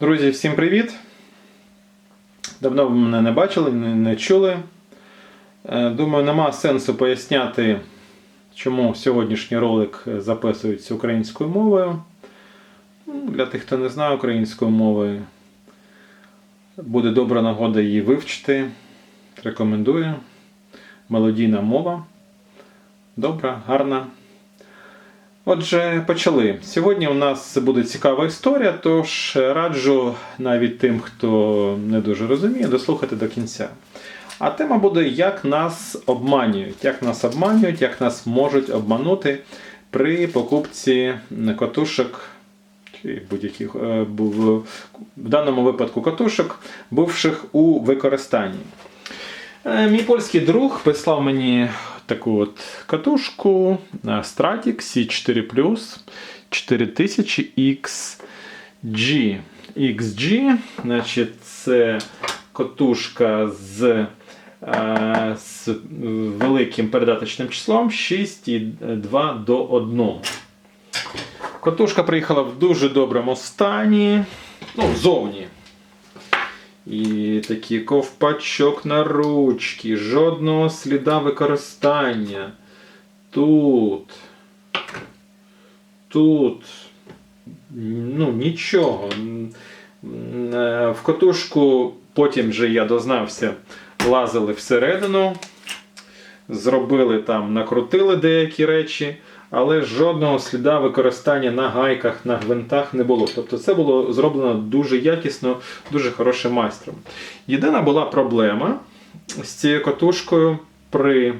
Друзі, всім привіт! Давно ви мене не бачили, не, чули. Е, Думаю, нема сенсу поясняти, чому сьогоднішній ролик записується українською мовою. Ну, Для тих, хто не знає української мови, буде добра нагода її вивчити. Рекомендую. Мелодійна мова. Добра, гарна. Отже, почали. Сьогодні у нас буде цікава історія, тож раджу навіть тим, хто не дуже розуміє, дослухати до кінця. А тема буде, як нас обманюють, як нас обманюють, як нас можуть обманути при покупці катушок, чи будь-яких е, в даному випадку катушок, бувших у використанні. Е, Мій польський друг прислав мені таку от катушку Stratic C4 4000XG. XG, значить, це катушка з, е, з великим передаточним числом 6,2 до 1. Катушка приїхала в дуже доброму стані. Ну, зовні. І такий ковпачок на ручки, жодного сліда використання. Тут. Тут. Ну, нічого. Е, В катушку потім вже я дознався, лазили всередину, зробили там, накрутили деякі речі, але жодного сліда використання на гайках, на гвинтах не було. Тобто це було зроблено дуже якісно, дуже хорошим майстром. Єдина була проблема з цією катушкою при,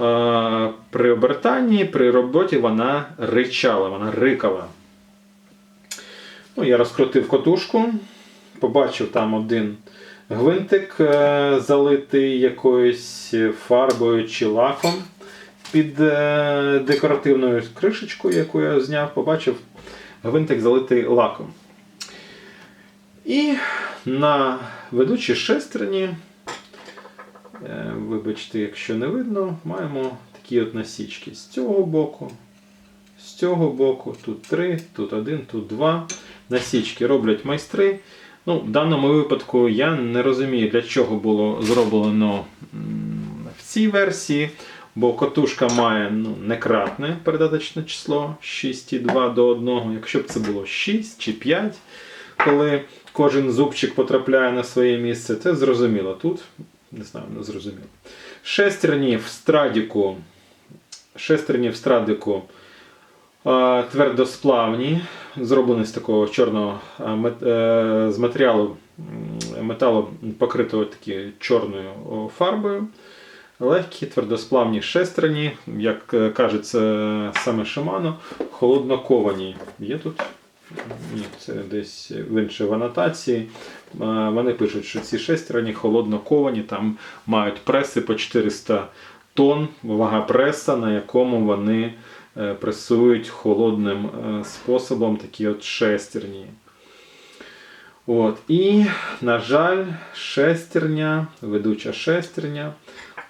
е, при обертанні, при роботі вона ричала, вона рикала. Ну, я розкрутив катушку, побачив там один гвинтик, е, залитий якоюсь фарбою чи лаком під е, декоративною кришечкою, яку я зняв, побачив гвинтик залитий лаком. І на ведучій шестерні, е, вибачте, якщо не видно, маємо такі от насічки з цього боку, з цього боку, тут три, тут один, тут два. Насічки роблять майстри. Ну, в даному випадку я не розумію, для чого було зроблено в цій версії, бо катушка має ну, некратне передаточне число 6,2 до 1. Якщо б це було 6 чи 5, коли кожен зубчик потрапляє на своє місце, це зрозуміло. Тут не знаю, не зрозуміло. Шестерні в страдіку. Шестерні в страдику е, твердосплавні, зроблені з такого чорного е, з матеріалу металу, покритого такі чорною фарбою. Легкі, твердосплавні шестерні, як е, каже саме Shimano, холодноковані. Є тут? Ні, це десь в іншій в анотації. Е, Вони пишуть, що ці шестерні холодноковані, там мають преси по 400 тонн, вага преса, на якому вони е, пресують холодним способом такі от шестерні. От. І, на жаль, шестерня, ведуча шестерня,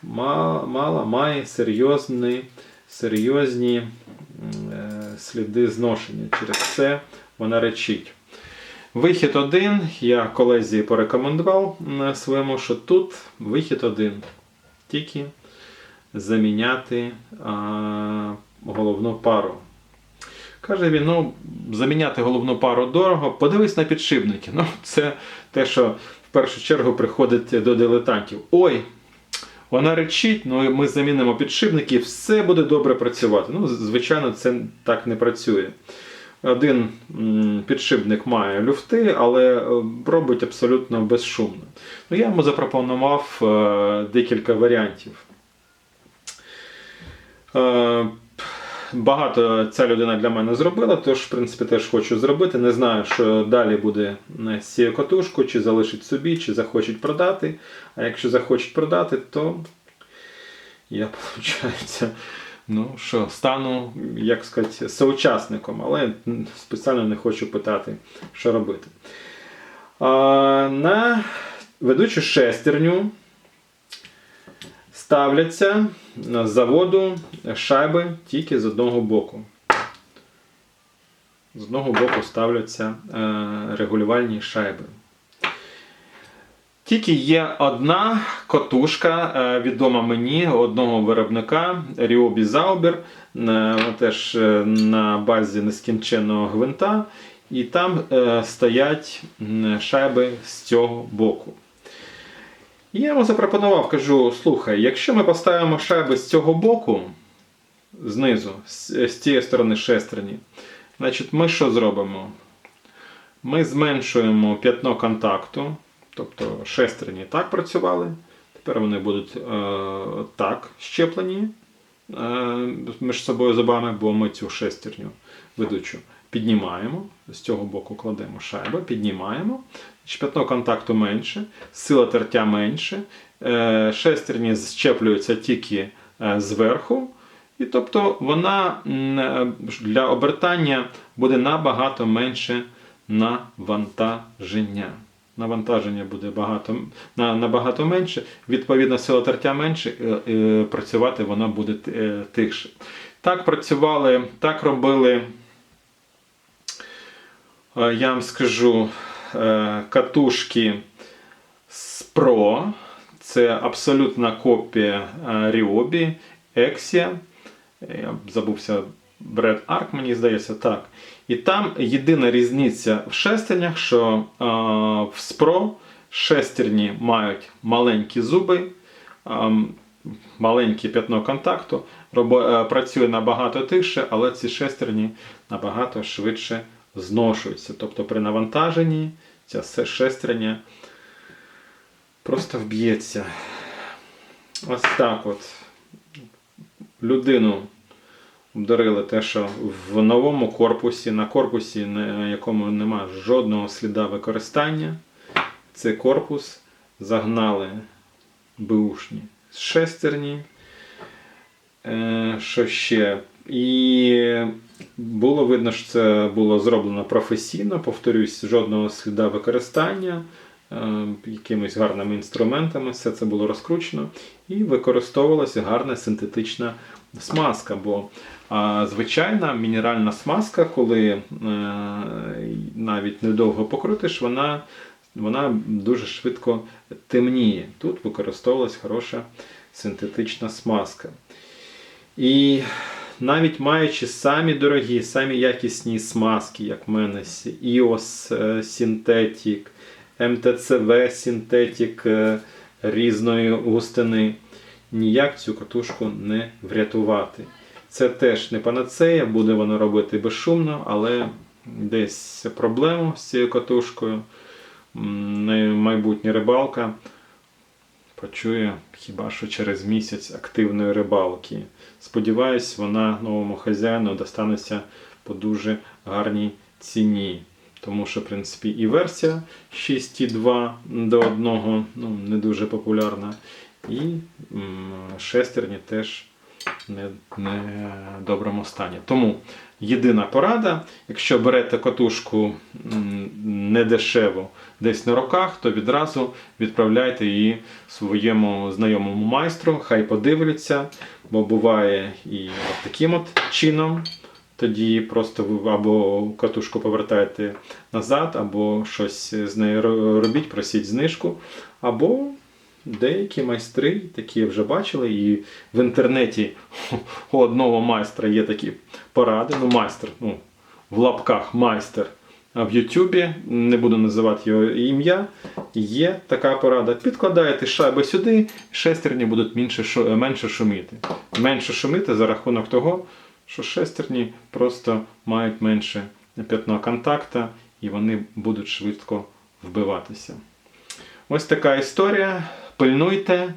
мала, мала має серйозні, серйозні е, сліди зношення. Через це вона речить. Вихід один. Я колезі порекомендував своєму, що тут вихід один. Тільки заміняти а, головну пару. Каже він, ну, заміняти головну пару дорого, подивись на підшипники. Ну, це те, що в першу чергу приходить до дилетантів. Ой, вона речить, ну ми замінимо підшипники, все буде добре працювати. Ну, звичайно, це так не працює. Один підшипник має люфти, але е, робить абсолютно безшумно. Ну, я йому запропонував е, декілька варіантів. Багато ця людина для мене зробила, тож, в принципі, теж хочу зробити. Не знаю, що далі буде з цією катушкою, чи залишить собі, чи захочуть продати. А якщо захочуть продати, то я, виходить, ну що, стану, як сказати, соучасником, але спеціально не хочу питати, що робити. А, на ведучу шестерню ставляться з заводу шайби тільки з одного боку. з одного боку ставляться е, регулювальні шайби. Тільки є одна котушка, е, відома мені, одного виробника Zauber, е, теж е, на базі нескінченного гвинта, і там стоять шайби з цього боку. Я йому запропонував, кажу: слухай, якщо ми поставимо шайби з цього боку, знизу, з, з цієї сторони шестерні, значить ми що зробимо? Ми зменшуємо п'ятно контакту, тобто шестерні так працювали, тепер вони будуть е, так щеплені е, між собою зубами, бо ми цю шестерню ведучу піднімаємо, з цього боку кладемо шайбу, піднімаємо, п'ятно контакту менше, сила тертя менше, е, шестерні щеплюються тільки е, зверху. І тобто вона е, для обертання буде набагато менше навантаження. Навантаження буде багато, набагато менше, відповідно, сила тертя менше, працювати вона буде тихше. Так працювали, так робили, я вам скажу, е, катушки з Pro. Це абсолютна копія е, Ryobi, Exia. Я забувся Бред Арк, мені здається, так. І там єдина різниця в шестернях, що а, в Spro шестерні мають маленькі зуби, м, маленьке п'ятно контакту, робо, е, працює набагато тихше, але ці шестерні набагато швидше зношуються. Тобто при навантаженні ця се- шестерня просто вб'ється. Ось так от. Людину обдарили те, що в новому корпусі, на корпусі, на якому немає жодного сліда використання, цей корпус загнали беушні шестерні. Е, Що ще? І було видно, що це було зроблено професійно, повторюсь, жодного сліда використання. е, Якимись гарними інструментами, все це було розкручено і використовувалася гарна синтетична смазка. Бо звичайна мінеральна смазка, коли е, навіть недовго покрутиш, вона, вона дуже швидко темніє. Тут використовувалась хороша синтетична смазка. І навіть маючи самі дорогі, самі якісні смазки, як в мене EOS Synthetic, МТЦВ Synthetic різної густини, ніяк цю катушку не врятувати. Це теж не панацея, буде воно робити безшумно, але десь проблему з цією катушкою. Майбутня рибалка почує хіба що через місяць активної рибалки. Сподіваюсь, вона новому хазяїну достанеться по дуже гарній ціні. Тому що, в принципі, і версія 6.2 до 1 ну, не дуже популярна. І м, шестерні теж не, не стані. Тому єдина порада, якщо берете катушку недешево десь на руках, то відразу відправляйте її своєму знайомому майстру, хай подивляться, бо буває і от таким от чином. Тоді просто або катушку повертаєте назад, або щось з нею робіть, просіть знижку, або деякі майстри, такі вже бачили, і в інтернеті у одного майстра є такі поради. Ну, майстер, ну, в лапках майстер. А в Ютубі, не буду називати його ім'я, є така порада. Підкладаєте шайби сюди, шестерні будуть менше, менше шуміти. Менше шуміти за рахунок того, що шестерні просто мають менше п'ятно контакта і вони будуть швидко вбиватися. Ось така історія. Пильнуйте,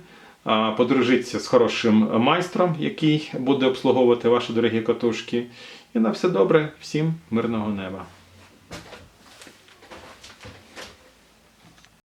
подружіться з хорошим майстром, який буде обслуговувати ваші дорогі катушки. І на все добре, всім мирного неба.